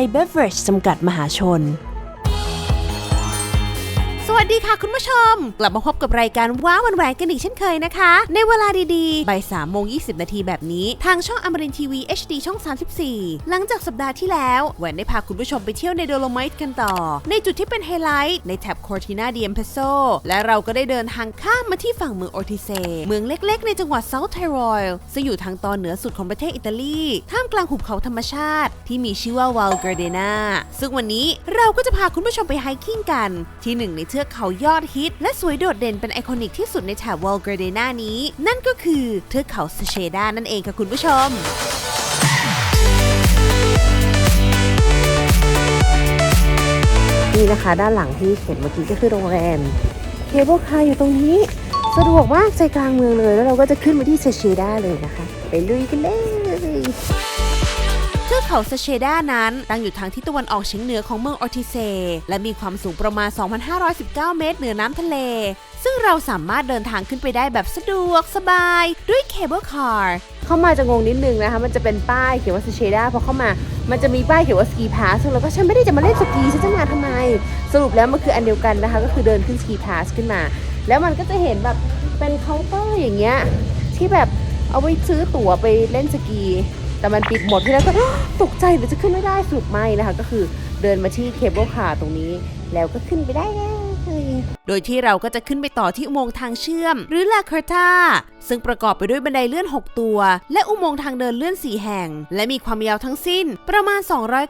ยเบเวอร์จจำกัดมหาชน วัสดีค่ะคุณผู้ชม กลับมาพบกับรายการว้าวันแหวนกันอีกเช่นเคยนะคะ ในเวลาดีๆบ่าย3โมง20นาทีแบบนี้ ทางช่องอมรินทีวี HD ช่อง 34 หลังจากสัปดาห์ที่แล้วแหวนได้พาคุณผู้ชมไปเที่ยวในโดโลไมต์กันต่อ ในจุดที่เป็นไฮไลท์ในแถบคอร์ตินาเดียมเพโซและเราก็ได้เดินทางข้ามมาที่ฝั่งเมืองโอติเซเมืองเล็กๆ ในจังหวัดเซาท์ไทรอยล์ซึ่งอยู่ทางตอนเหนือสุดของประเทศอิตาลีท่ามกลางหุบเขาธรรมชาติ ที่มีชื่อว่าวาลเกรเดนาซึ่งวันนี้เราก็จะพาคุณผู้ชมไปไฮกิ้งกัน ที่หนึ่งในเทือกเขายอดฮิต และสวยโดดเด่นเป็นไอคอนิกที่สุดในแถบวอลเกรเดนานี้ นั่นก็คือเทือกเขาสเชดานั่นเองค่ะคุณผู้ชมนี่นะคะ ด้านหลังที่เห็นเมื่อกี้ก็คือโรงแรมเคเบิลคาร์อยู่ตรงนี้สะดวกมากใจกลางเมืองเลย แล้วเราก็จะขึ้นมาที่เซเชดาเลยนะคะ ไปลุยกันเลย เขาเซเชดานั้นตั้งอยู่ทางทิศตะวันออกเฉียงเหนือของเมืองออติเซ และมีความสูงประมาณ 2,519 เมตรเหนือน้ำทะเล ซึ่งเราสามารถเดินทางขึ้นไปได้แบบสะดวกสบายด้วยเคเบิลคาร์เข้ามาจะงงนิดนึงนะคะ มันจะเป็นป้ายเขียนว่าเซเชดาพอเข้ามามันจะมีป้ายเขียนว่าสกีพาสซึ่งเราก็ฉันไม่ได้จะมาเล่นสกีฉันจะมาทำไม สรุปแล้วมันคืออันเดียวกันนะคะ ก็คือเดินขึ้นสกีพาสขึ้นมา แล้วมันก็จะเห็นแบบเป็นเคาน์เตอร์อย่างเงี้ยที่แบบเอาไว้ซื้อตั๋วไปเล่นสกี แต่มันปิดหมดที่แล้วก็ตกใจเดี๋ยวจะขึ้นไม่ได้สรุดไม่นะคะ ก็คือเดินมาที่เคเบิลคาร์ตรงนี้ แล้วก็ขึ้นไปได้เลยโดยที่เราก็จะขึ้นไปต่อที่อุโมงค์ทางเชื่อม หรือลาคาร์ตาซึ่งประกอบไปด้วยบันไดเลื่อน 6 ตัว และอุโมงค์ทางเดินเลื่อน 4 แห่ง และมีความยาวทั้งสิ้นประมาณ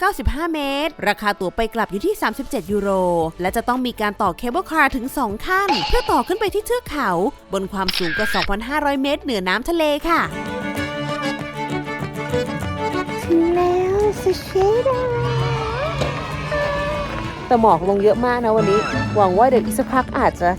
295 เมตร ราคาตั๋วไปกลับอยู่ที่ 37 ยูโร และจะต้องมีการต่อเคเบิลคาร์ถึง 2 ขั้น เพื่อต่อขึ้นไปที่เทือกเขา บนความสูงกว่า 2,500 เมตร เหนือน้ำทะเลค่ะ ถึงแล้วสเชดาแต่หมอกลงเยอะมากนะวันนี้ หวังว่าเดี๋ยวอีกสักพักอาจจะ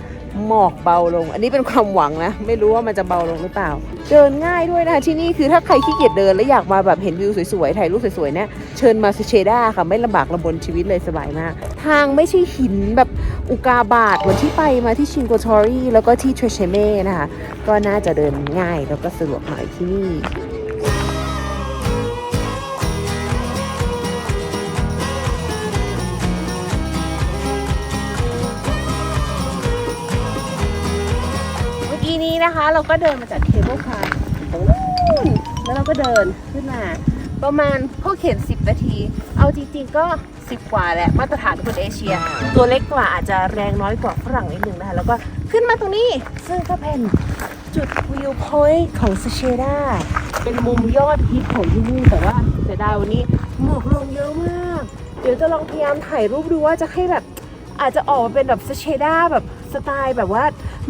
หมอกเบาลง อันนี้เป็นความหวังนะ ไม่รู้ว่ามันจะเบาลงหรือเปล่า เดินง่ายด้วยนะคะที่นี่คือถ้าใครขี้เกียจเดิน และอยากมาแบบเห็นวิวสวยๆถ่ายรูปสวยๆเนี่ยเชิญมาสเชดาค่ะ ไม่ลำบากลำบนชีวิตเลยสบายมาก ทางไม่ใช่หินแบบอุกาบาตเหมือนที่ไปมาที่ชิงโกทอรีแล้วก็ที่เทรเชเม่นะคะ ก็น่าจะเดินง่ายแล้วก็สะดวกหน่อยที่นี่ นะคะ เราก็เดินมาจากเคเบิลคาร์ตรงนู้นแล้วเราก็เดินขึ้นมา ประมาณเขาเขียน10 นาที เอาจริงๆก็ 10 กว่าแหละมาตรฐานคนเอเชีย ตัวเล็กกว่าอาจจะแรงน้อยกว่าฝรั่งนิดนึงนะคะ แล้วก็ขึ้นมาตรงนี้ ซึ่งก็เป็นจุดวิวพอยต์ของสเชดาเป็นมุมยอดฮิตของที่นี่แต่ว่าเสียดายวันนี้หมอกลงเยอะมาก เดี๋ยวจะลองพยายามถ่ายรูปดูว่าจะให้แบบอาจจะออกมาเป็นแบบสเชดาแบบ สไตล์แบบว่า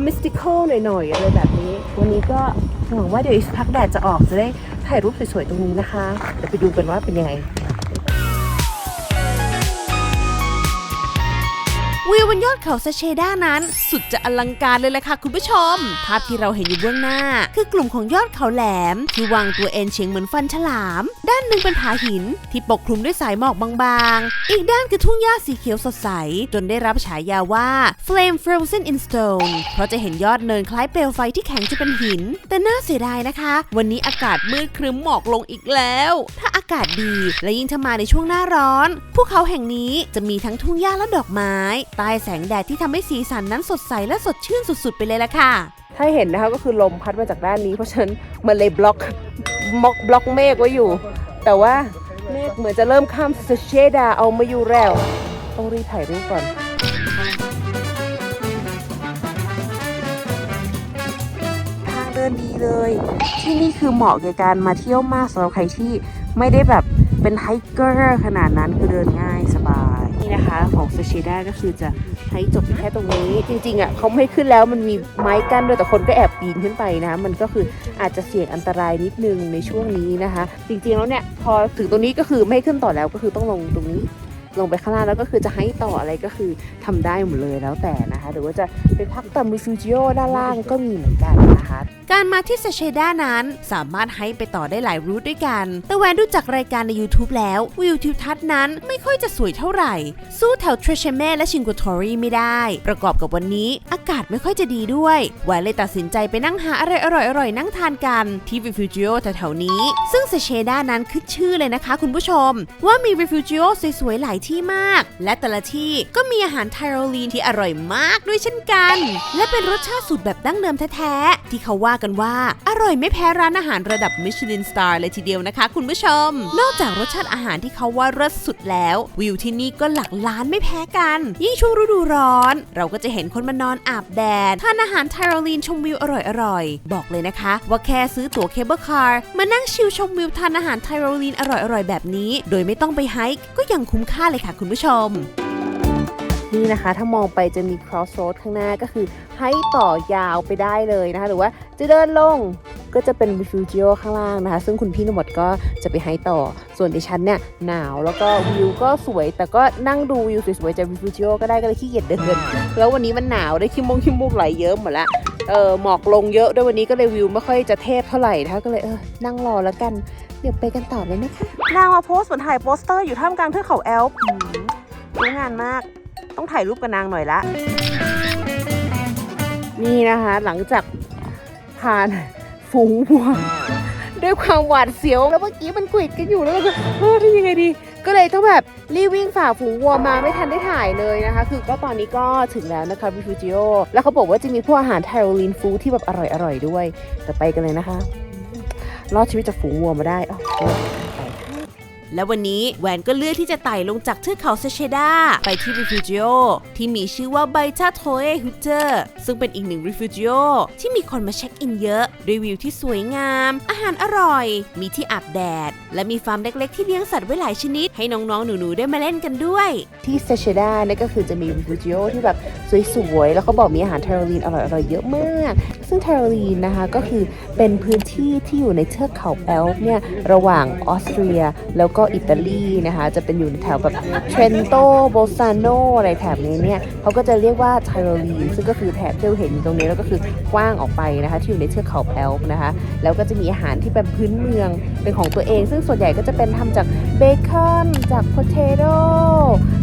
มิสติคอลหน่อยๆอะไรแบบนี้ วันนี้ก็หวังว่าเดี๋ยวอีกสักพักแดดจะออกจะได้ถ่ายรูปสวยๆตรงนี้นะคะ เดี๋ยวไปดูกันว่าเป็นยังไง บนยอดเขาซาเชด้านั้น สุดจะอลังการเลยแหละค่ะคุณผู้ชม ภาพที่เราเห็นอยู่เบื้องหน้า คือกลุ่มของยอดเขาแหลม ที่วางตัวเอ็นเฉียงเหมือนฟันฉลาม ด้านหนึ่งเป็นผาหิน ที่ปกคลุมด้วยสายหมอกบางๆ อีกด้านคือทุ่งหญ้าสีเขียวสดใส จนได้รับฉายาว่า Flame Frozen in Stone เพราะจะเห็นยอดเนินคล้ายเปลวไฟที่แข็งจะเป็นหิน แต่น่าเสียดายนะคะ วันนี้อากาศมืดครึ้มหมอกลงอีกแล้ว ถ้าอากาศดีและยิ่งถ้ามาในช่วงหน้าร้อน ภูเขาแห่งนี้จะมีทั้งทุ่งหญ้าและดอกไม้ใต้แสงแดดที่ทำให้สีสันนั้นสดใสและสดชื่นสุดๆ ไปเลยละค่ะ ถ้าเห็นนะคะก็คือลมพัดมาจากด้านนี้เพราะฉะนั้นมันเลยบล็อกบล็อกบล็อกเมฆไว้อยู่ แต่ว่าเมฆเหมือนจะเริ่มข้ามสเชดาเอามาอยู่แล้วต้องรีบถ่ายรูปก่อนทางเดินดีเลย ที่นี่คือเหมาะกับการมาเที่ยวมากสำหรับใครที่ไม่ได้แบบเป็นไฮเกอร์ขนาดนั้นคือเดินง่ายสบาย นะคะของซูชิด้าก็คือจะให้จบแค่ตรงนี้ จริงๆอะเขาไม่ขึ้นแล้วมันมีไม้กั้นด้วยแต่คนก็แอบปีนขึ้นไปนะมันก็คืออาจจะเสี่ยงอันตรายนิดนึงในช่วงนี้นะคะ จริงๆแล้วเนี่ยพอถึงตรงนี้ก็คือไม่ให้ขึ้นต่อแล้วก็คือต้องลงตรงนี้ ลงไปข้างล่างแล้วก็คือจะให้ต่ออะไรก็คือทำได้หมดเลยแล้วแต่นะคะหรือว่าจะไปพักตามริฟูจิโอด้านล่างก็มีเหมือนกันนะคะการมาที่เซเชด้านั้นสามารถให้ไปต่อได้หลายรูทด้วยกัน แต่แวนดูจากรายการใน YouTube แล้ววิวทิวทัศน์นั้นไม่ค่อยจะสวยเท่าไหร่ สู้แถวเทรเชเม่และชิงโกทอรีไม่ได้ ประกอบกับวันนี้อากาศไม่ค่อยจะดีด้วยแวนเลยตัดสินใจไปนั่งหาอะไรอร่อยๆ นั่งทานกันที่วิฟิวจิโอแถวๆนี้ ซึ่งเซเชด้านั้นขึ้นชื่อเลยนะคะคุณผู้ชม ว่ามีวิฟิวจิโอสวยๆหลายที่มาก และแต่ละที่ก็มีอาหารไทโรลีนที่อร่อยมากด้วยเช่นกัน และเป็นรสชาติสูตรแบบดั้งเดิมแท้ๆที่เขาว่ากันว่าอร่อยไม่แพ้ร้านอาหารระดับมิชลินสตาร์เลยทีเดียวนะคะ คุณผู้ชม นอกจากรสชาติอาหารที่เขาว่ารสสุดแล้ว วิวที่นี่ก็หลักล้านไม่แพ้กัน ยิ่งช่วงฤดูร้อน เราก็จะเห็นคนมานอนอาบแดดทานอาหารไทโรลีนชมวิวอร่อยๆบอกเลยนะคะ ว่าแค่ซื้อตั๋วเคเบิลคาร์มานั่งชิลชมวิวทานอาหารไทโรลีนอร่อยๆแบบนี้ โดยไม่ต้องไปไฮค์ก็ยังคุ้มค่าเลยค่ะคุณผู้ชม นี่นะคะ ถ้ามองไปจะมี crossroad ข้างหน้าก็คือให้ต่อยาวไปได้เลยนะคะ หรือว่าจะเดินลงก็จะเป็น refugio ข้างล่างนะคะ ซึ่งคุณพี่นมดก็จะไปให้ต่อ ส่วนดิฉันเนี่ยหนาวแล้วก็วิวก็สวย แต่ก็นั่งดูวิวสวยๆจาก refugio ก็ได้ก็เลยขี้เกียจเดิน แล้ววันนี้มันหนาวได้ขี้มงขี้มูกไหลเยอะหมดละเออหมอกลงเยอะด้วยวันนี้ก็เลยวิวไม่ค่อยจะเทพเท่าไหร่นะคะก็เลยเออนั่งรอแล้วกัน ดี๋ยวไปกันต่อเลยนะคะ นางมาโพสต์เหมือนถ่ายโปสเตอร์อยู่ท่ามกลางเทือกเขาแอลป์หืมรู้งานมาก ต้องถ่ายรูปกับนางหน่อยละ นี่นะคะ หลังจากผ่านฝูงวัวด้วยความหวาดเสียว แล้วเมื่อกี้มันกวิดกันอยู่แล้วเราก็เออทำยังไงดี ก็เลยต้องแบบรีบวิ่งฝ่าฝูงวัวมาไม่ทันได้ถ่ายเลยนะคะ คือก็ตอนนี้ก็ถึงแล้วนะคะวิฟูจิโอแล้วเขาบอกว่าจะมีพวกอาหารไทโรลีนฟู้ดที่แบบอร่อยๆด้วย แต่ไปกันเลยนะคะ รอดชีวิตจากฝูงวัวมาได้อ และวันนี้แวนก็เลือกที่จะไต่ลงจากเทือกเขาเซเชดาไปที่ริฟูจิโอที่มีชื่อว่าไบชาโทเอฮุเจอร์ซึ่งเป็นอีกหนึ่งริฟูจิโอที่มีคนมาเช็คอินเยอะด้วยวิวที่สวยงาม อาหารอร่อย มีที่อาบแดด และมีฟาร์มเล็กๆ ที่เลี้ยงสัตว์ไว้หลายชนิด ให้น้องๆ หนูๆ ได้มาเล่นกันด้วย ที่เซเชดาเนี่ยก็คือจะมีวิวจิโอที่แบบสวยๆ แล้วเขาบอกมีอาหารไทโรลีนอร่อยๆ เยอะมาก ซึ่งไทโรลีนนะคะก็คือเป็นพื้นที่ที่อยู่ในเทือกเขาแอลป์เนี่ยระหว่างออสเตรียแล้วก็อิตาลีนะคะ จะเป็นอยู่แถวแบบเทรนโตโบซาโนอะไรแถบนี้เนี่ยเขาก็จะเรียกว่าไทโรลีนซึ่งก็คือแถบที่เราเห็นตรงนี้แล้วก็คือกว้างออกไปนะคะ ที่อยู่ในเทือกเขาแอลป์นะคะ แล้วก็จะมีอาหารที่เป็นพื้นเมืองเป็นของตัวเอง ซึ่งส่วนใหญ่ก็จะเป็นทำจากเบคอนจากโพเทโต้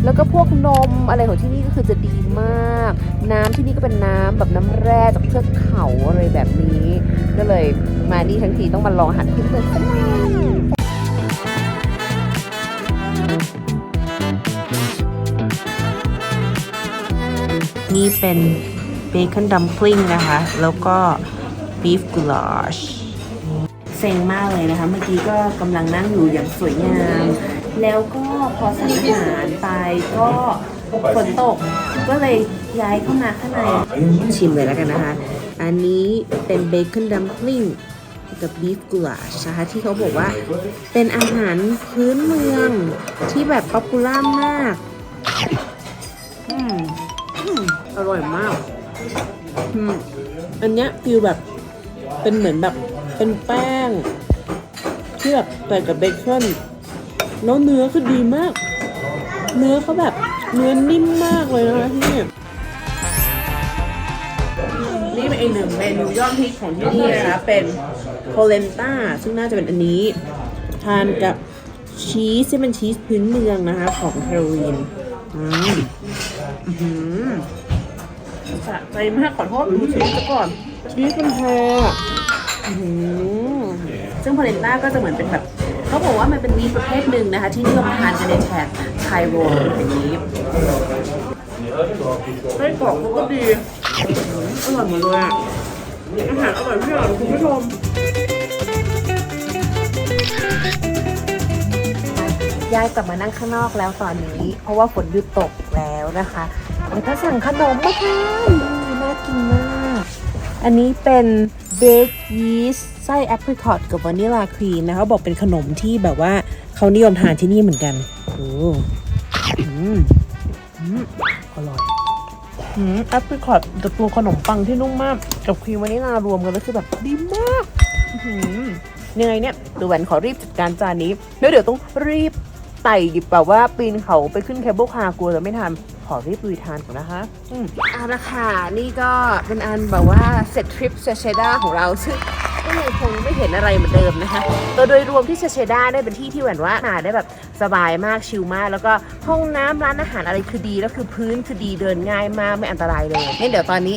แล้วก็พวกนมอะไรของที่นี่ก็คือจะดีมาก น้ำที่นี่ก็เป็นน้ำแบบน้ำแร่จากเทือกเขาอะไรแบบนี้ ก็เลยมานี่ทั้งทีต้องมาลองอาหารพื้นเมืองสักหน่อย นี่เป็นเบคอนดัมพลิงนะคะ แล้วก็บีฟกุลาชเซ็งมากเลยนะคะ เมื่อกี้ก็กำลังนั่งอยู่อย่างสวยงาม แล้วก็พอสั่งอาหารไปก็ฝนตกก็เลยย้ายเข้ามาข้างใน ชิมเลยแล้วกันนะคะ อันนี้เป็นเบคอนดัมพลิงกับบีฟกุลาชนะคะที่เขาบอกว่าเป็นอาหารพื้นเมืองที่แบบป๊อปปูล่ามาก อืม อืมอร่อยมาก อืม อันเนี้ยฟิลแบบ เป็นเหมือนแบบ เป็นแป้งที่แบบใส่กับเบคอนแล้วเนื้อคือดีมาก เนื้อเขาแบบเนื้อนิ่มมากเลยนะคะที่นี่นี่เป็นอีกหนึ่งเมนูยอดฮิตของที่นี่นะคะเป็นโพเลนต้าซึ่งน่าจะเป็นอันนี้ ทานกับชีสที่เป็นชีสพื้นเมืองนะคะ ของแคโรลีนอืมอื้อหือ สะใจมากขอโทษดูชีสซะก่อนชีสมันแพงอื้อหือซึ่งโพเลนต้าก็จะเหมือนเป็นแบบเขาบอกว่ามันเป็นวีประเภทหนึ่งนะคะ ที่นิยมทานกันในแถบไทโรลอย่างนี้ไส้กรอกเขาก็ดีอร่อยหมดเลยอะอาหารอร่อยพี่อะคุณผู้ชมย้ายกลับมานั่งข้างนอกแล้วตอนนี้ เพราะว่าฝนหยุดตกแล้ว นะคะ แล้วก็สั่งขนมมาทานนี่น่ากินมาก อันนี้เป็นเบคยีสต์ไส้แอปริคอตกับวานิลาครีมนะคะบอกเป็นขนมที่แบบว่าเขานิยมทานที่นี่เหมือนกันโอ้อืมอืมอร่อยแอปริคอตแต่ตัวขนมปังที่นุ่มมาก กับครีมวานิลารวมกันแล้วคือแบบดีมากยังไงเนี่ยดูแหวนขอรีบจัดการจานนี้แล้วเดี๋ยวต้องรีบ ไต่หยิบแบบว่าปีนเขาไปขึ้นเคเบิลคาร์กลัวจะไม่ทันขอรีบลุยทานก่อนนะคะอืมเอาละค่ะนี่ก็เป็นอันแบบว่าเสร็จทริปเซเชด้าของเราซึ่งก็ยังคงไม่เห็นอะไรเหมือนเดิมนะคะตัวโดยรวมที่เซเชด้าได้เป็นที่ที่แหวนว่ามาได้แบบสบายมากชิลมาก แล้วก็ห้องน้ำร้านอาหารอะไรคือดีแล้วคือพื้นคือดีเดินง่ายมากไม่อันตรายเลยนี่เดี๋ยวตอนนี้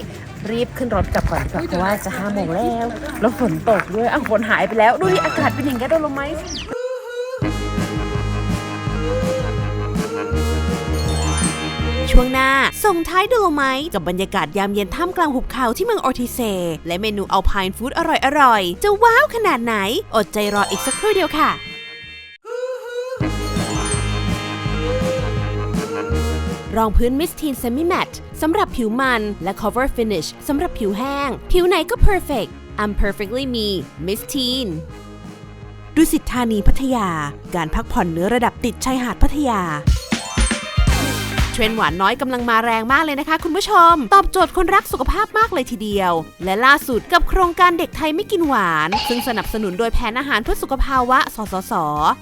รีบขึ้นรถกลับก่อนดีกว่าเพราะว่าจะห้าโมงแล้ว แล้วฝนตกด้วยอ้าวฝนหายไปแล้วดูดิอากาศเป็นอย่างนี้โดนลมไหม ช่วงหน้า ส่งท้ายดูโลไมกับบรรยากาศยามเย็นท่ามกลางหุบเขาที่เมืองออติเซ และเมนูอัลพายฟู้ดอร่อยๆ จะว้าวขนาดไหน อดใจรออีกสักครู่เดียวค่ะรองพื้นมิสทีนเซมิแมตสำหรับผิวมัน และ cover finish สำหรับผิวแห้ง ผิวไหนก็ perfect I'm perfectly me Miss Teen ดุสิตธานีพัทยา การพักผ่อนเนื้อระดับติดชายหาดพัทยา เทรนด์หวานน้อยกำลังมาแรงมากเลยนะคะ คุณผู้ชม ตอบโจทย์คนรักสุขภาพมากเลยทีเดียว และล่าสุดกับโครงการเด็กไทยไม่กินหวาน ซึ่งสนับสนุนโดยแผนอาหารเพื่อสุขภาวะ สสส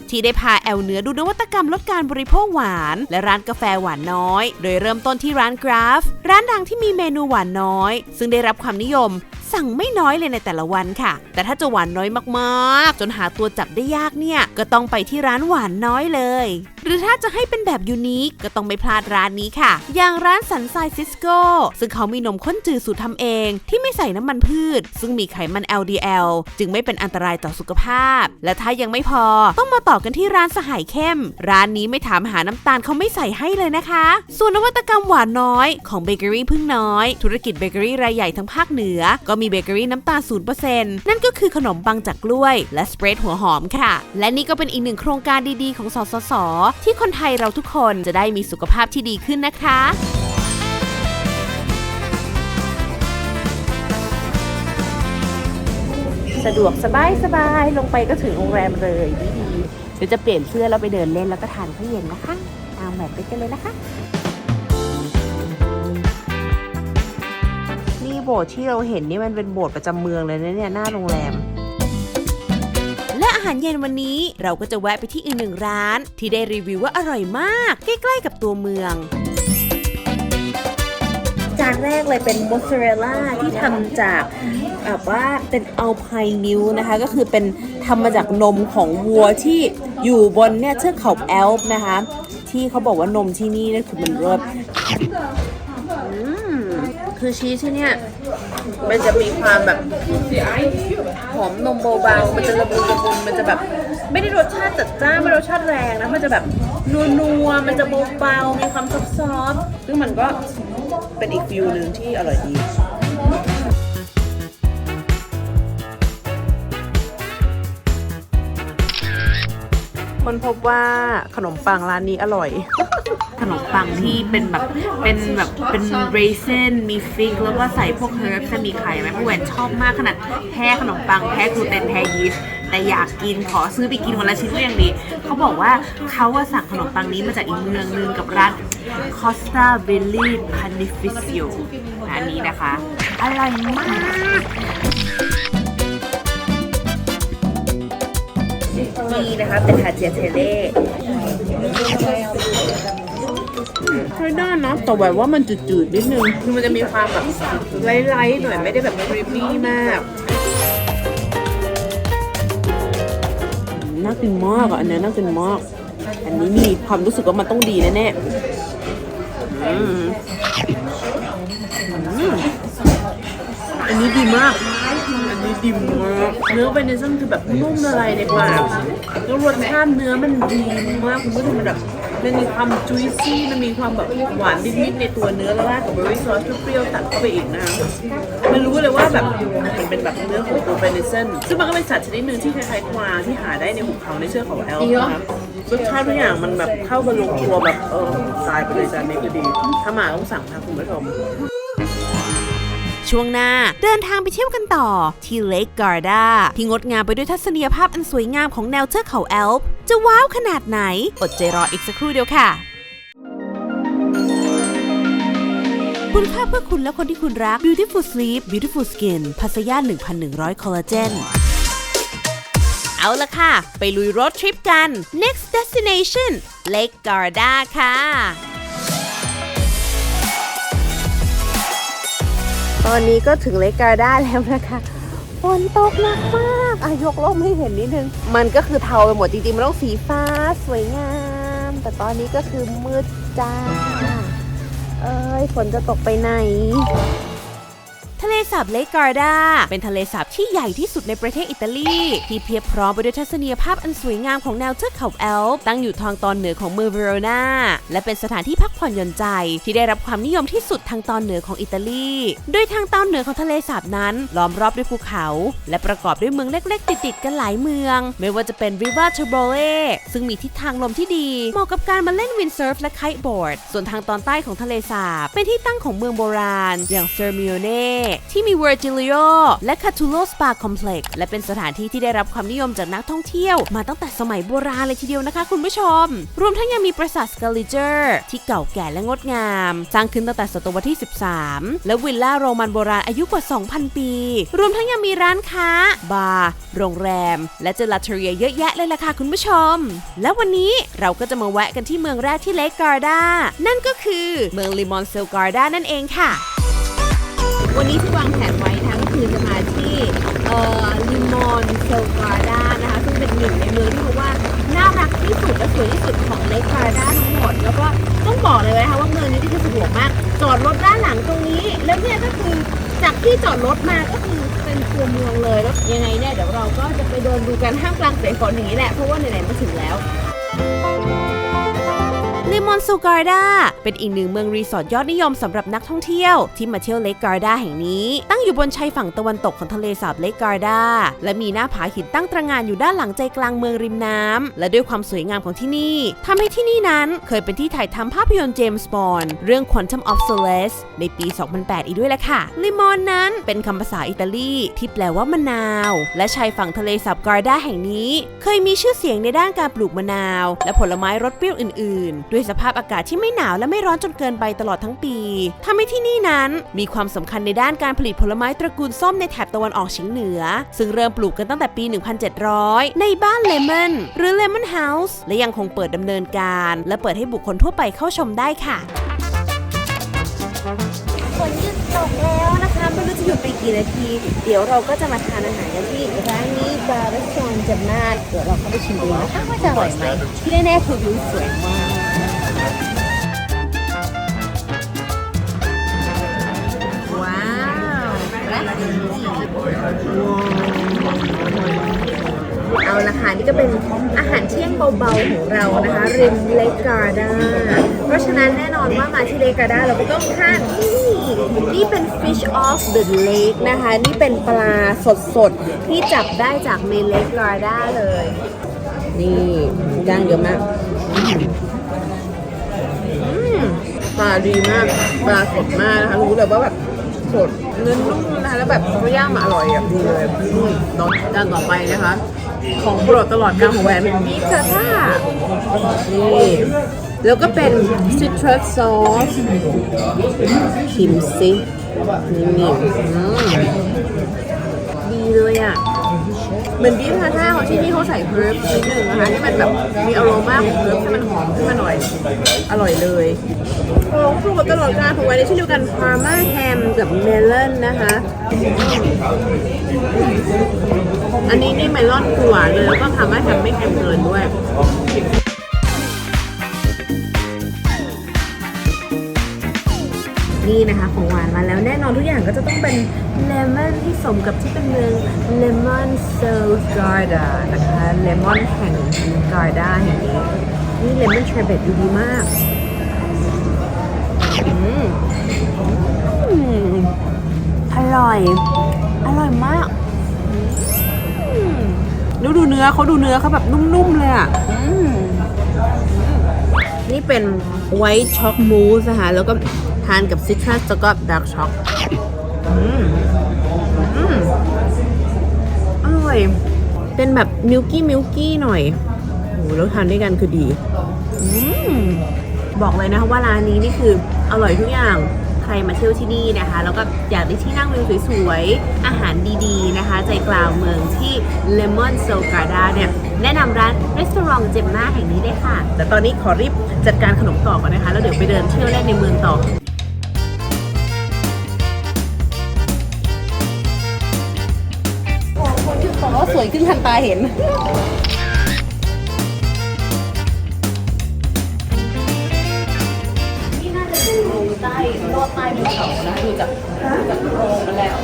ที่ได้พาแอลเหนือดูนวัตกรรมลดการบริโภคหวาน และร้านกาแฟหวานน้อย โดยเริ่มต้นที่ร้านกราฟ ร้านดังที่มีเมนูหวานน้อย ซึ่งได้รับความนิยมสั่งไม่น้อยเลยในแต่ละวันค่ะ แต่ถ้าจะหวานน้อยมากๆ จนหาตัวจับได้ยากเนี่ย ก็ต้องไปที่ร้านหวานน้อยเลย หรือถ้าจะให้เป็นแบบยูนิคก็ต้องไม่พลาดร้านนี้ค่ะ อย่างร้านสันทรายซิสโก้ซึ่งเขามีนมข้นจืดสูตรทำเอง ที่ไม่ใส่น้ำมันพืช ซึ่งมีไขมัน LDL จึงไม่เป็นอันตรายต่อสุขภาพ และถ้ายังไม่พอต้องมาต่อกันที่ร้านสหายเข้ม ร้านนี้ไม่ถามหาน้ำตาลเขาไม่ใส่ให้เลยนะคะ ส่วนนวัตกรรมหวานน้อยของเบเกอรี่พึ่งน้อย ธุรกิจเบเกอรี่รายใหญ่ทั้งภาคเหนือ ก็มีเบเกอรี่น้ำตาล0%นั่นก็คือขนมปังจากกล้วย และสเปรดหัวหอมค่ะ และนี่ก็เป็นอีกหนึ่งโครงการดีๆ ของสสส ที่คนไทยเราทุกคนจะได้มีสุขภาพที่ดีขึ้นนะคะ สะดวกสบายสบายลงไปก็ถึงโรงแรมเลยดีดีเดี๋ยวจะเปลี่ยนเสื้อแล้วไปเดินเล่นแล้วก็ทานข้าวเย็นนะคะตามแบบไปกันเลยนะคะ นี่โบสถ์ที่เราเห็นนี่มันเป็นโบสถ์ประจำเมืองเลยนะเนี่ยหน้าโรงแรมและอา หารเย็นวันนี้ เราก็จะแวะไปที่อีกหนึ่งร้าน ที่ได้รีวิวว่าอร่อยมาก ใกล้ๆกับตัวเมืองจานแรกเลยเป็นมอสซาเรลล่าที่ทำจากแบบว่าเป็นอัลไพนิวนะคะ ก็คือเป็นทำมาจากนมของวัวที่อยู่บนเนี่ยเทือกเขาแอลป์นะคะ ที่เขาบอกว่านมที่นี่เนี่ยคือมันรสอืมคือชีสที่เนี่ยมันจะมีความแบบ หอมนมเบาๆมันจะละมุนละมุนมันจะแบบ ไม่ได้รสชาติจัดจ้านไม่รสชาติแรงนะมันจะแบบนัวๆมันจะเบาๆมีความซอฟต์ๆซึ่งมันก็เป็นอีกฟิวหนึ่งที่อร่อยดี คนพบว่าขนมปังร้านนี้อร่อย ขนมปังที่เป็นแบบเป็นแบบเป็นเรซ i นมีฟิกแล้วก็ใส่พวกเฮิร์บจะมีไข่ไหมพวกแหวนชอบมากขนาดแพ้ขนมปังแพ้กลูเตนแพ้ยีสต์แต่อยากกินขอซื้อไปกินวันละชิ้นก็ยังดี เขาบอกว่าเขาว่าสั่งขนมปังนี้มาจากอีกเมืองนึงกับร้าน Costa v e l l i Panificio อันนี้นะคะ อร่อยมาก นี่นะคะเป็นทาเจียเทเล่ใช้ได้นะแต่แบบว่ามันจืดๆนิดนึงคือมันจะมีความแบบไลท์ๆหน่อยไม่ได้แบบครีมมี่มาก น่ากินมากอะอันเนี้ยน่ากินมาก อันนี้มีความรู้สึกว่ามันต้องดีแน่ๆอันนี้ดีมาก อันนี้ดีมากเนื้อเวเนซุเอลคือแบบนุ่มละลายในปากแล้วรสชาติเนื้อมันดีมากคุณผู้ชมมันแบบมันมีความจุยซี่มันมีความแบบหวานนิดๆในตัวเนื้อแล้วราดกับเบอร์รี่ซอสเปรี้ยวๆตัดเข้าไปอีกนะมันรู้เลยว่าแบบมันเป็นแบบเนื้อของตัวเวเนซุเอลซึ่งมันก็เป็นสัตว์ชนิดหนึ่งที่คล้ายๆกวางที่หาได้ในหุบเขาในเชือกเขาแอลป์นะครับรสชาติทุกอย่างมันแบบเข้ากันลงตัวแบบเออตายไปเลยจานนี้ก็ดีถ้ามาต้องสั่งนะคุณผู้ชม ช่วงหน้า เดินทางไปเที่ยวกันต่อ ที่เลกการ์ดาที่งดงามไปด้วยทัศนียภาพอันสวยงามของแนวเทือกเขาแอลป์จะว้าวขนาดไหน อดใจรออีกสักครู่เดียวค่ะคุณค่าเพื่อคุณและคนที่คุณรัก Beautiful Sleep Beautiful Skin พัสยา1,100 คอลลาเจน เอาละค่ะ ไปลุยรถทริปกัน next destination Lake Garda ค่ะ ตอนนี้ก็ถึงเลกาด้าแล้วนะคะฝนตกหนักมากอายกร่มให้เห็นนิดนึง มันก็คือเทาไปหมดจริงๆ มันต้องสีฟ้าสวยงาม แต่ตอนนี้ก็คือมืดจ้า เอ้ยฝนจะตกไปไหน ทะเลสาบเลกการ์ดา เป็นทะเลสาบที่ใหญ่ที่สุดในประเทศอิตาลี ที่เพียบพร้อมไปด้วยทัศนียภาพอันสวยงามของแนวเทือกเขาแอลป์ตั้งอยู่ทางตอนเหนือของเมืองเวโรนาและเป็นสถานที่พักผ่อนหย่อนใจ ที่ได้รับความนิยมที่สุดทางตอนเหนือของอิตาลี โดยทางตอนเหนือของทะเลสาบนั้น ล้อมรอบด้วยภูเขา และประกอบด้วยเมืองเล็ก ๆ ติดๆกันหลายเมือง ไม่ว่าจะเป็นริวาเทโบเลซึ่งมีทิศทางลมที่ดีเหมาะกับการมาเล่นวินเซิร์ฟและไคท์บอร์ดส่วนทางตอนใต้ของทะเลสาบเป็นที่ตั้งของเมืองโบราณ อย่างเซอร์มิโอเน่ที่มีเวอร์จิลิโอและคาทูโลสปาคอมเพล็กซ์และเป็นสถานที่ที่ได้รับความนิยมจากนักท่องเที่ยว มาตั้งแต่สมัยโบราณเลยทีเดียวนะคะคุณผู้ชม รวมทั้งยังมีปราสาทสกาลิเจอร์ที่เก่าแก่และงดงาม สร้างขึ้นตั้งแต่ศตวรรษที่ 13 และวิลล่าโรมันโบราณอายุกว่า 2,000 ปี รวมทั้งยังมีร้านค้า บาร์ โรงแรม และเจลาเทเรียเยอะแยะเลยล่ะค่ะคุณผู้ชม และวันนี้เราก็จะมาแวะกันที่เมืองแรกที่เลกการ์ดา นั่นก็คือเมืองลิมอนเซลการ์ดานั่นเองค่ะ วันนี้ที่วางแผนไว้นะก็คือจะมาที่ลิมอนเซลการ์ดานะคะซึ่งเป็นหนึ่งในเมืองที่เรียกว่าน่ารักที่สุดและสวยที่สุดของเลกการ์ดาทั้งหมด แล้วก็ต้องบอกเลยนะคะว่าเมืองนี้ที่คือสะดวกมาก จอดรถด้านหลังตรงนี้ แล้วเนี่ยก็คือจากที่จอดรถมาก็คือเป็นตัวเมืองเลยแล้วยังไงเนี่ยเดี๋ยวเราก็จะไปเดินดูกันท่ามกลางสายฝนอย่างนี้แหละเพราะว่าไหนๆมาถึงแล้ว ลิมอนซูการ์ดาเป็นอีกหนึ่งเมืองรีสอร์ทยอดนิยมสำหรับนักท่องเที่ยวที่มาเที่ยวเลกการ์ดาแห่งนี้ ตั้งอยู่บนชายฝั่งตะวันตกของทะเลสาบเลกการ์ดาและมีหน้าผาหินตั้งตระงานอยู่ด้านหลังใจกลางเมืองริมน้ำและด้วยความสวยงามของที่นี่ทำให้ที่นี่นั้นเคยเป็นที่ถ่ายทำภาพยนตร์เจมส์บอนด์เรื่อง Quantum of Solace ในปี 2008 อีกด้วยแหละค่ะลิมอนนั้นเป็นคำภาษาอิตาลีที่แปลว่ามะนาว และชายฝั่งทะเลสาบการ์ดาแห่งนี้ เคยมีชื่อเสียงในด้านการปลูกมะนาว และผลไม้รสเปรี้ยวอื่น ๆ ด้วยสภาพอากาศที่ไม่หนาวและไม่ร้อนจนเกินไปตลอดทั้งปีทำให้ที่นี่นั้น มีความสำคัญในด้านการผลิตผลไม้ตระกูลส้มในแถบตะวันออกเฉียงเหนือ ซึ่งเริ่มปลูกกันตั้งแต่ปี 1700 ในบ้านเลมอนหรือเลมอนเฮาส์และยังคงเปิดดำเนินการ และเปิดให้บุคคลทั่วไปเข้าชมได้ค่ะฝนหยุดตกแล้วนะคะไม่รู้จะหยุดไปกี่นาที เดี๋ยวเราก็จะมาทานอาหารกันที่ร้านนี้บาร์เรสซอนจำนาดเดี๋ยวเราเข้าไปชิมดูนะคะว่าจะอร่อยไหมที่แน่ๆคือวิวสวยมาก ว้าวและเอาละค่ะนี่ก็เป็นอาหารเที่ยงเบาๆของเรานะคะริมเลกาดาเพราะฉะนั้นแน่นอนว่ามาที่เลกาดาเราก็ต้องทานนี่นี่เป็น fish off the lake นะคะ นี่เป็นปลาสดๆ ที่จับได้จากในเลกาดาเลย นี่ย่างเยอะมาก ปลาดีมากปลาสดมากนะคะรู้เลยว่าแบบสดเนื้อนุ่มนะคะแล้วแบบเขาย่างมาอร่อยแบบดีเลยอืมตอนจานต่อไปนะคะ ของโปรดตลอดการของแหวนเป็นบีฟคาท่านี่แล้วก็เป็นซิตรัสซอสชิมซินี่นี่ม ดีเลยอะ เหมือนบีฟพาท่าของที่นี่เขาใส่เพิร์ฟนิดนึงนะคะให้มันแบบมีอารมาของเพิร์ฟให้มันหอมขึ้นมาหน่อย อร่อยเลยของโปรดตลอดการของไว้ในเช่นเดียวกันพาร์มาแฮมกับเมลอนนะคะ อันนี้นี่เมลอนคือหวานเลยแล้วก็ทำให้แฮมไม่เค็มเกินด้วย นี่นะคะของหวานมาแล้วแน่นอนทุกอย่างก็จะต้องเป็นเลมอนที่สมกับที่เป็นเมืองเลมอนเซลการ์ดานะคะเลมอนแห่งการ์ดาแห่งนี้นี่เลมอนเชอร์เบตดูดีมากอร่อย อร่อยมากอืมแล้วดูเนื้อเขาดูเนื้อเขาแบบนุ่มๆเลยอะนี่เป็นไวท์ช็อกมูสนะคะแล้วก็ ทานกับซิตรัสแล้วก็ดาร์กช็อกอืมอืมอร่อย เป็นแบบมิลกี้มิลกี้หน่อยโอ้โหแล้วทานด้วยกันคือดีอืมบอกเลยนะคะว่าร้านนี้นี่คืออร่อยทุกอย่างใครมาเที่ยวที่นี่นะคะ แล้วก็อยากได้ที่นั่งวิวสวยๆ อาหารดีๆนะคะ ใจกลางเมืองที่ Lemon s o g a d a เนี่ย แนะนำร้านรีสอร์ทเจมมาแห่งนี้เลยค่ะ แต่ตอนนี้ขอรีบจัดการขนมต่อก่อนนะคะ แล้วเดี๋ยวไปเดินเที่ยวเล่นในเมืองต่อ บอกว่าสวยขึ้นทันตาเห็น นี่น่าจะเป็นรงใต้ลอดใต้ภูเขานะดูจากดูจากโรงมันแล้ว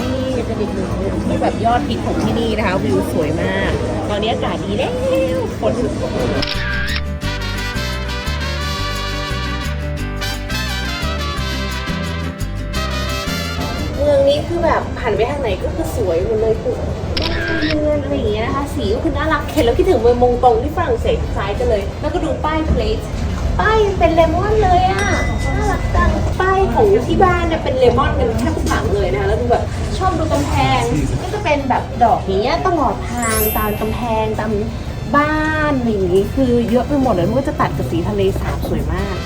นี่จะเป็นอีกหนึ่งที่แบบยอดฮิตของที่นี่นะคะ วิวสวยมาก ตอนนี้อากาศดีแล้วฝน นี้คือแบบหันไปทางไหนก็คือสวยหมดเลยคือเมืองอะไรอย่างเงี้ยนะคะ สีก็คือน่ารักเห็นแล้วคิดถึงเมืองมงตงที่ฝรั่งเศสคล้ายกันเลย แล้วก็ดูป้ายเพลสป้ายเป็นเลมอนเลยอะน่ารักจังป้ายของที่บ้านเนี่ยเป็นเลมอนกันแทบทุกหลังเลยนะคะแล้วดูแบบชอบดูกำแพงก็จะเป็นแบบดอกอย่างเงี้ยตลอดทางตามกำแพงตามบ้านอะไรอย่างงี้คือเยอะไปหมดเลยมันก็จะตัดกับสีทะเลสาบสวยมาก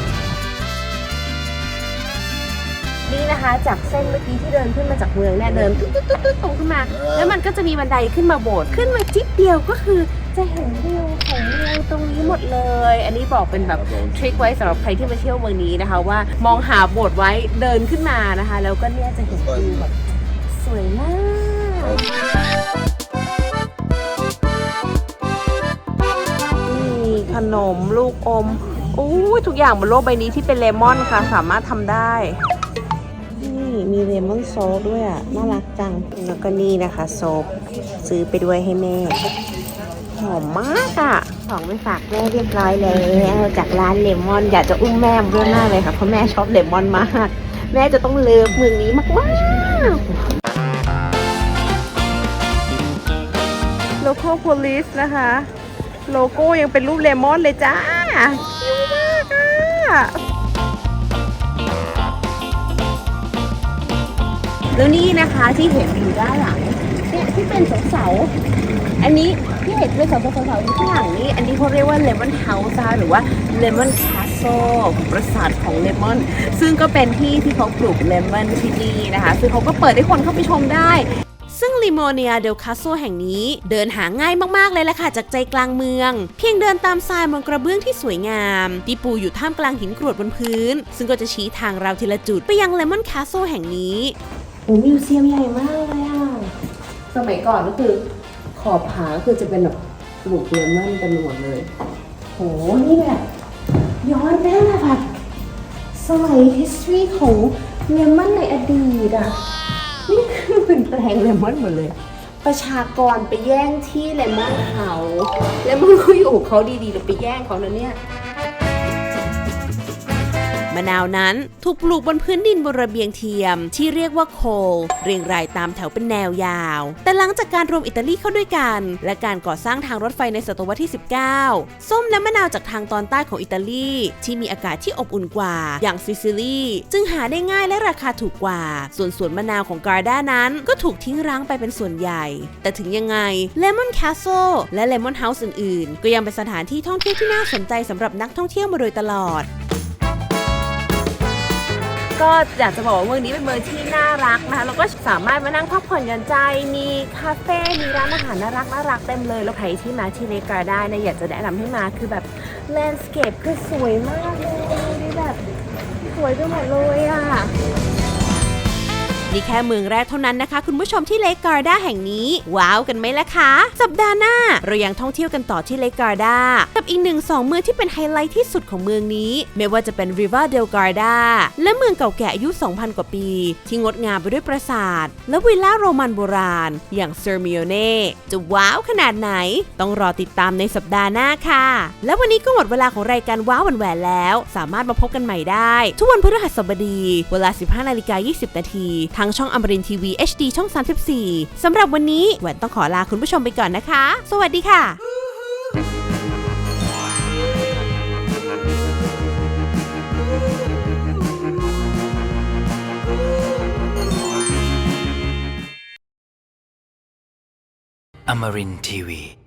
นี่นะคะ จากเส้นเมื่อกี้ที่เดินขึ้นมาจากเมืองเนี่ยเดินตุ๊ดตุ๊ดตุ๊ดตุ๊ดตรงขึ้นมา แล้วมันก็จะมีบันไดขึ้นมาโบสถ์ขึ้นมาจิ๊บเดียวก็คือจะเห็นวิวของเมืองตรงนี้หมดเลย อันนี้บอกเป็นแบบทริคไว้สำหรับใครที่มาเที่ยวเมืองนี้นะคะ ว่ามองหาโบสถ์ไว้เดินขึ้นมานะคะ แล้วก็เนี่ยจะเห็นวิวแบบสวยมากนี่ขนมลูกอมอู้ยทุกอย่างบนโลกใบนี้ที่เป็นเลมอนค่ะ สามารถทำได้นี่ มีเลมอนโซดด้วยอะ น่ารักจัง แล้วก็นี่นะคะโซบซื้อไปด้วยให้แม่ หอมมากอะ ของไปฝากแม่เรียบร้อยแล้วจากร้านเลมอน อยากจะอุ้มแม่ด้วยมากเลยค่ะ เพราะแม่ชอบเลมอนมาก แม่จะต้องเลิฟเมืองนี้มากๆ local police นะคะ โลโก้ยังเป็นรูปเลมอนเลยจ้าคิวมากอะ แล้วนี่นะคะที่เห็นอยู่ด้านหลังเนี่ยที่เป็นเสาอันนี้ที่เห็นเป็นเสาๆเสาๆอยู่ข้างหลังนี้ อันนี้เขาเรียกว่าเลมอนเฮาส์หรือว่าเลมอนคาสโซปราสาทของเลมอนซึ่งก็เป็นที่ที่เขาปลูกเลมอนที่นี่นะคะซึ่งเขาก็เปิดให้คนเข้าไปชมได้ซึ่งลิโมเนียเดลคาโซแห่งนี้เดินหาง่ายมาก ๆ เลยล่ะค่ะ จากใจกลางเมือง เพียงเดินตามทรายบนกระเบื้องที่สวยงามที่ปูอยู่ท่ามกลางหินกรวดบนพื้น ซึ่งก็จะชี้ทางเราทีละจุดไปยังเลมอนคาโซแห่งนี้ โอ้มิวเซียมใหญ่มากเลยอะ สมัยก่อนก็คือขอบผาคือจะเป็นแบบปลูกเลมอนกันหมดเลย โห นี่แบบย้อนไปตั้งแต่แบบสมัย history ของเลมอนในอดีตอะ นี่คือเป็นแปลงเลมอนหมดเลย ประชากรไปแย่งที่เลมอนเขา เลมอนเขาอยู่ของเขาดีๆเราไปแย่งเขานะเนี่ย มะนาวนั้น ถูกปลูกบนพื้นดินบนระเบียงเทียม ที่เรียกว่าโคลเรียงรายตามแถวเป็นแนวยาว แต่หลังจากการรวมอิตาลีเข้าด้วยกัน และการก่อสร้างทางรถไฟในศตวรรษที่ 19 ส้มและมะนาวจากทางตอนใต้ของอิตาลี ที่มีอากาศที่อบอุ่นกว่า อย่างซิซิลีจึงหาได้ง่ายและราคาถูกกว่า ส่วนสวนมะนาวของการ์ด้านั้นก็ถูกทิ้งร้างไปเป็นส่วนใหญ่ แต่ถึงยังไงเลมอนแคาส l e และเลมอนเฮาส์อื่นๆ ก็ยังเป็นสถานที่ท่องเที่ยวที่น่าสนใจสำหรับนักท่องเที่ยวมาโดยตลอด ก็อยากจะบอกว่าเมืองนี้เป็นเมืองที่น่ารักนะคะแล้วก็สามารถมานั่งพักผ่อนหย่อนใจ มีคาเฟ่มีร้านอาหารน่ารักน่ารักเต็มเลย แล้วใครที่มาที่เลกาได้นะอยากจะแนะนำให้มาคือแบบแลนด์สเคปคือสวยมากเลยแบบสวยไปหมดเลยอะ นี่แค่เมืองแรกเท่านั้นนะคะ คุณผู้ชมที่เลกการ์ดาแห่งนี้ ว้าวกันไหมล่ะคะ สัปดาห์หน้า เรายังท่องเที่ยวกันต่อที่เลกการ์ดากับอีกหนึ่งสองเมืองที่เป็นไฮไลท์ที่สุดของเมืองนี้ ไม่ว่าจะเป็น Riva del Garda และเมืองเก่าแก่อายุ 2,000 กว่าปี ที่งดงามไปด้วยปราสาท และวิลล่าโรมันโบราณ อย่างเซอร์มิโอเน่จะว้าวขนาดไหน ต้องรอติดตามในสัปดาห์หน้าค่ะ และวันนี้ก็หมดเวลาของรายการว้าวแหวนแล้ว สามารถมาพบกันใหม่ได้ ทุกวันพฤหัสบดี เวลา 15นาฬิกา20นาทีทางช่องอมรินทีวี HD ช่อง 34สำหรับวันนี้แหวนต้องขอลาคุณผู้ชมไปก่อนนะคะ สวัสดีค่ะ Amarin Tiwi.